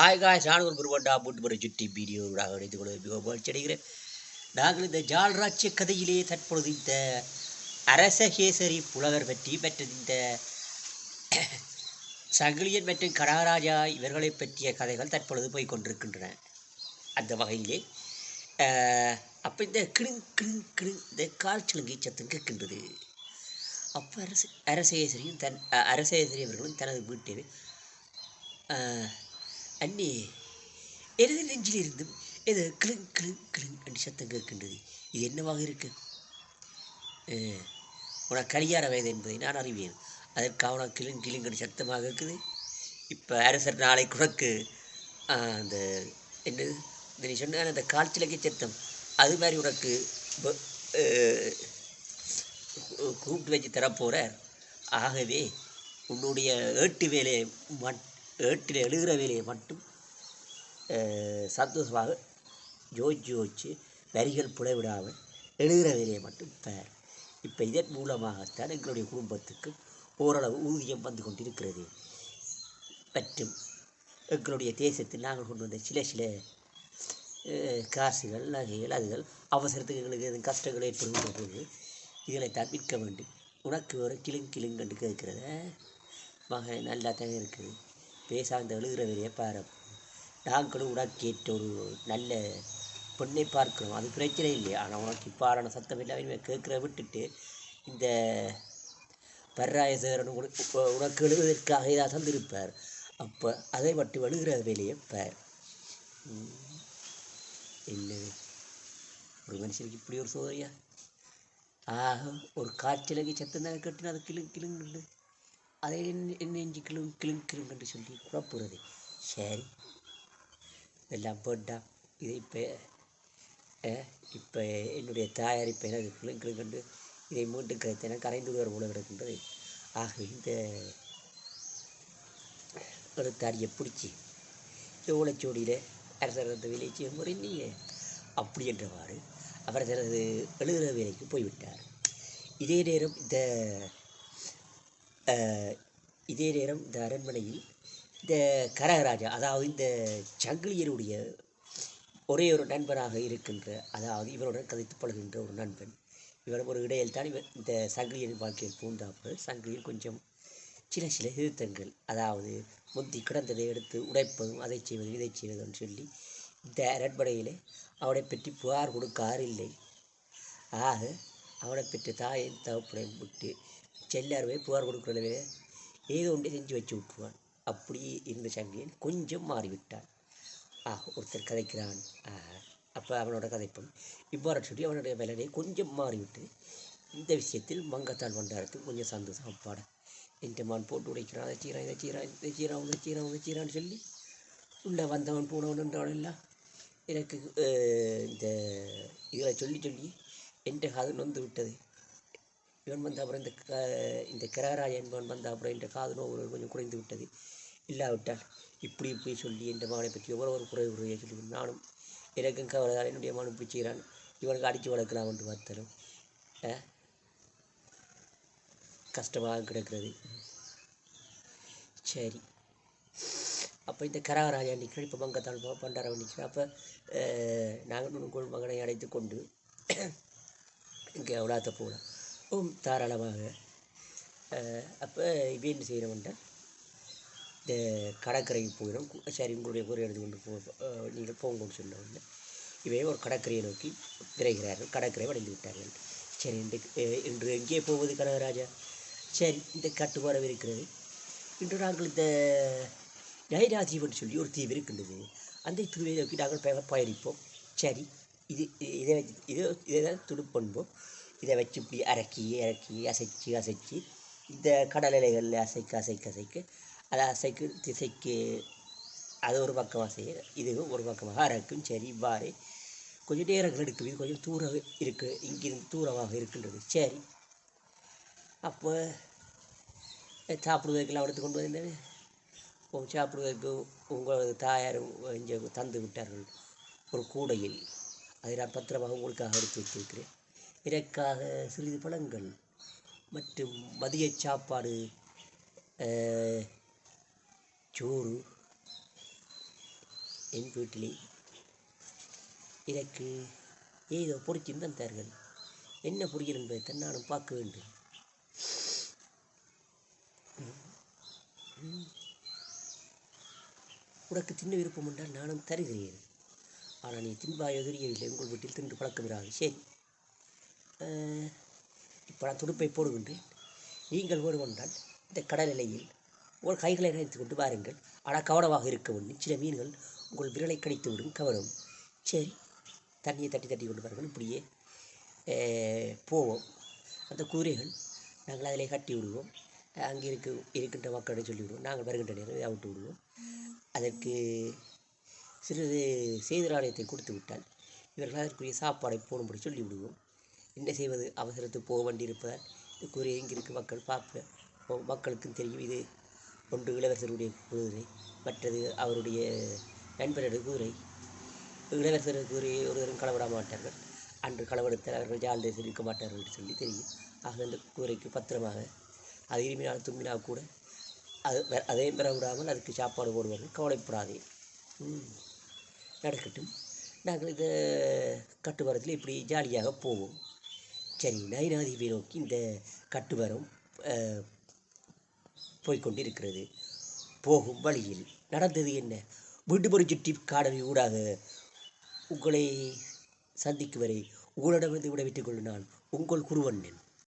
Hi காய் சாணுகள் குருவண்டா போட்டு போகிற சுட்டி வீடியோடாக இணைந்து கொள்ள மிகவும் அடைகிறேன் நாங்கள் இந்த ஜால்ராட்சிய கதையிலே தற்பொழுது இந்த அரசகேசரி புலவர் பற்றி மற்றும் இந்த சங்கிலியன் மற்றும் கனகராஜா இவர்களை பற்றிய கதைகள் தற்பொழுது போய் கொண்டிருக்கின்றன. அந்த வகையிலே அப்போ இந்த கிளிங் கிளிங் கிளிங் இந்த கால் சிலுங்கை சத்தம் கேட்கின்றது. அப்போ அரசு அரசேசரியும் தன் அரசேசரி அவர்களும் தனது வீட்டில் அண்ணே எனது நெஞ்சிலிருந்தும் ஏதோ கிளுங் கிளுங் கிளுங் என்று சத்தம் கேட்கின்றது. இது என்னவாக இருக்கு? உனக்கு கலியார வயது என்பதை நான் அறிவேன். அதற்காக உனக்கு கிளிங் கிளுங் என்று சத்தமாக இருக்குது. இப்போ அரசர் நாளை உனக்கு அந்த என்னது? இந்த நீ சொன்ன அந்த காய்ச்சலுக்கு சத்தம். அது மாதிரி உனக்கு கூப்பிட்டு வச்சு தரப்போகிறார் ஆகவே உன்னுடைய ஏட்டு வேலையை மட் ஏட்டில் எழுகிற வேலையை மட்டும் சந்தோஷமாக ஜோதிச்சு வச்சு வரிகள் புலவிடாமல் எழுகிற வேலையை மட்டும் பெயர் இப்போ இதன் மூலமாகத்தான் எங்களுடைய குடும்பத்துக்கு ஓரளவு ஊதியம் வந்து கொண்டிருக்கிறது. மற்றும் எங்களுடைய தேசத்தில் நாங்கள் கொண்டு வந்த சில சில காசுகள் நகைகள் அதுகள் அவசரத்துக்கு எங்களுக்கு எதுவும் கஷ்டங்கள் ஏற்படுகின்ற போது இதில் தவிர்க்க வேண்டும். உனக்கு ஒரு கிளுங் கிளுங்கண்டு கேட்கிறத. மகன் நல்லா தான் இருக்குது. பேசாந்த எழுகிற வேலையை பாரு நாங்களும் உனக்கு ஏற்ற ஒரு நல்ல பெண்ணை பார்க்கிறோம். அது பிரச்சனை இல்லை. ஆனால் உனக்கு இப்பாறான சத்தம் இல்லாமல் கேட்குற விட்டுட்டு இந்த பர்ராயசேரன் உனக்கு உனக்கு எழுதுவதற்காக தான் தந்திருப்பார். அப்போ அதை மட்டும் எழுகிற வேலையை பார் என்னது? ஒரு மனுஷனுக்கு இப்படி ஒரு சோதனையா? ஆக ஒரு காய்ச்சலுக்கு சத்தம் தானே கட்டினா அது கிளு கிளுங்குண்டு அதை என்ன என்ன இஞ்சி கிளு கிளுங் கிளுங்கன்று சொல்லி குழப்புறது சரி. எல்லாம் போட்டா. இதை இப்போ இப்போ என்னுடைய தாயார் இப்போ எனக்கு கிளுங் கண்டு இதை மூட்டு கரைத்தன கரைந்து விடுவார் போல கிடக்கின்றது. ஆகவே இந்த தாரியை பிடிச்சி ஓலைச்சோடியில் அரசரது வேலையை செய்யும் முறை நீங்கள் அப்படி என்றவாறு அவர் தனது எழுதுகிற வேலைக்கு போய்விட்டார். இதே நேரம் இந்த இதே நேரம் இந்த அரண்மனையில் இந்த கரகராஜா அதாவது இந்த சங்கிலியருடைய ஒரே ஒரு நண்பராக இருக்கின்ற அதாவது இவருடன் கதைத்து பழகின்ற ஒரு நண்பன். இவர் ஒரு இடையில் தான் இவர் இந்த சங்கிலியரின் வாழ்க்கையில் பூந்தாப்பு. சங்கிலியில் கொஞ்சம் சில சில திருத்தங்கள் அதாவது முந்தி கிடந்ததை எடுத்து உடைப்பதும் அதை செய்வதும் இதை செய்வதும் சொல்லி இந்த அரண்மனையிலே அவனை பற்றி புகார் கொடுக்காரில்லை ஆக அவனை பெற்று தாயின் தகப்பனையும் விட்டு செல்லாருமே புகார் கொடுக்கிறவே ஏதோ ஒன்று செஞ்சு வச்சு விட்டுருவான். அப்படி இருந்த சங்கிலியன் கொஞ்சம் மாறிவிட்டான். ஆ ஒருத்தர் கதைக்கிறான். அப்போ அவனோட கதைப்பம். இவ்வாறு சொல்லி அவனுடைய வேலையை கொஞ்சம் மாறிவிட்டு இந்த விஷயத்தில் மங்கத்தால் வண்டாரத்துக்கு கொஞ்சம் சந்தோஷம் அப்பாட எந்த மான் போட்டு உடைக்கிறான். அதை சீரான் இதை சீரான் இதை சீரான் இதை சீரான் இதை சீரான்னு சொல்லி உள்ளே வந்தவன் போனவன் என்றாலும் இல்லை. எனக்கு இந்த இதில் சொல்லி சொல்லி என்ற காதல் நொந்து விட்டது. இவன் வந்த அப்புறம் இந்த க இந்த கிராராய என்பவன் வந்த அப்புறம் என்ற காது நோவு கொஞ்சம் குறைந்து விட்டது. இல்லாவிட்டால் இப்படி இப்படி சொல்லி என்ற மகனை பற்றி எவ்வளோ ஒரு குறை உரையை சொல்லி நானும் எனக்கும் கவலைதான் என்னுடைய மகனும் பிடிச்சிக்கிறான் இவனுக்கு அடித்து வளர்க்கலாம் என்று பார்த்தாலும் கஷ்டமாக கிடக்கிறது. சரி. அப்போ இந்த கரகராஜா நிற்கிறேன் இப்போ மங்கத்தால் பண்டாரம் நிற்கிறேன் அப்போ நாங்கள் உங்கள் மகனை அழைத்து கொண்டு இங்கே உலாத்த போகலாம் ஓம் தாராளமாக அப்போ இப்போ என்ன செய்யணும்னா இந்த கடற்கரைக்கு போயிடும் சரி உங்களுடைய குறை எடுத்து கொண்டு போ நீங்கள் போங்கன்னு சொன்ன உடனே இவை ஒரு கடற்கரையை நோக்கி விரைகிறார்கள். கடற்கரை அடைந்து விட்டார்கள். சரி இன்று இன்று எங்கே போவது கனகராஜா? சரி இந்த கட்டுப்பாடு இருக்கிறது. இன்று நாங்கள் இந்த நைரா தீவுன்னு சொல்லி ஒரு தீவு இருக்கின்றது. அந்த தீவை நோக்கி நாங்கள் பயணிப்போம். சரி இது இதை இதை இது இதை தான் துடுப்பண்போம் இதை வச்சு இப்படி அரக்கி இறக்கி அசைச்சு அசைச்சு இந்த கடல் இலைகளில் அசைக்க அசைக்க அசைக்க அதை அசைக்கு திசைக்கு அது ஒரு பக்கம் செய்ய இதுவும் ஒரு பக்கமாக அரைக்கும். சரி இவ்வாறு. கொஞ்சம் நேரங்கள் எடுக்குது கொஞ்சம் தூரம் இருக்குது இங்கிருந்து தூரமாக இருக்கின்றது. சரி. அப்போ சாப்பிடுவதற்கெல்லாம் எடுத்து கொண்டு வந்தேன் சாப்பிடுவதற்கு உங்களது தாயாரும் இங்கே தந்து விட்டார்கள். ஒரு கூடையில். அதை நான் பத்திரமாக உங்களுக்காக எடுத்து வச்சிருக்கிறேன். இதற்காக சிறிது பழங்கள் மற்றும் மதிய சாப்பாடு சோறு என் வீட்டிலே. எனக்கு ஏதோ பொறிச்சு தந்தார்கள் என்ன பொரியல் என்பதை நானும் பார்க்க வேண்டும். உனக்கு தின்ன விருப்பம் என்றால் நானும் தருகிறேன். ஆனால் நீ தின்பாயோ தெரியவில்லை. உங்கள் வீட்டில் தின்று பழக்கமிராது சரி. இப்போ நான் துடுப்பை போடுகின்றேன். நீங்கள் வேண்டுமென்றால் இந்த கடல் நிலையில் ஒரு கைகளை நினைத்து கொண்டு வாருங்கள். ஆனால் கவனமாக இருக்க வேண்டும். சில மீன்கள் உங்கள் விரலை கடித்து விடும் கவனம் சரி தண்ணியை தட்டி தட்டி கொண்டு வாருங்கள். இப்படியே போவோம். அந்த குதிரைகள் நாங்கள் அதிலே கட்டி விடுவோம். அங்கே இருக்க இருக்கின்ற மக்களிடம் சொல்லி விடுவோம். நாங்கள் வருகின்ற நேரம் விட்டு விடுவோம். அதற்கு சிறிது செய்தி ஆலயத்தை கொடுத்து விட்டால் இவர்கள் அதற்குரிய சாப்பாடை போடும்படி சொல்லி விடுவோம். என்ன செய்வது? அவசரத்துக்கு போக வேண்டியிருப்பதால் இந்த குதிரை எங்கே இருக்கு மக்கள் பார்ப்ப மக்களுக்கும் தெரியும். இது ஒன்று இளவரசருடைய குதிரை மற்றது அவருடைய நண்பருடைய குதிரை. இளவரசர் குதிரையை ஒருவரும் களவிட மாட்டார்கள். அன்று களவெடுத்தால் அவர்கள் ஜால் தேசம் இருக்க மாட்டார்கள் என்று சொல்லி தெரியும். ஆக அந்த குதிரைக்கு பத்திரமாக அது இருமினால் தும்பினால் கூட அது அதையும் அதே பெற விடாமல் அதுக்கு சாப்பாடு போடுவார்கள். கவலைப்படாதே. நடக்கட்டும். நாங்கள் இந்த கட்டுமரத்தில் இப்படி ஜாலியாக போவோம். சரி நைனாதீவை நோக்கி இந்த கட்டுவரம் போய்கொண்டிருக்கிறது போய்க்கொண்டிருக்கிறது. போகும் வழியில் நடந்தது என்ன? விடுமுறை சுட்டி காடவி ஊடாக உங்களை சந்திக்கும் வரை உங்களிடமிருந்து விடைபெற்றுக் கொள்ளும் நான் உங்கள் குருவண்ணன்.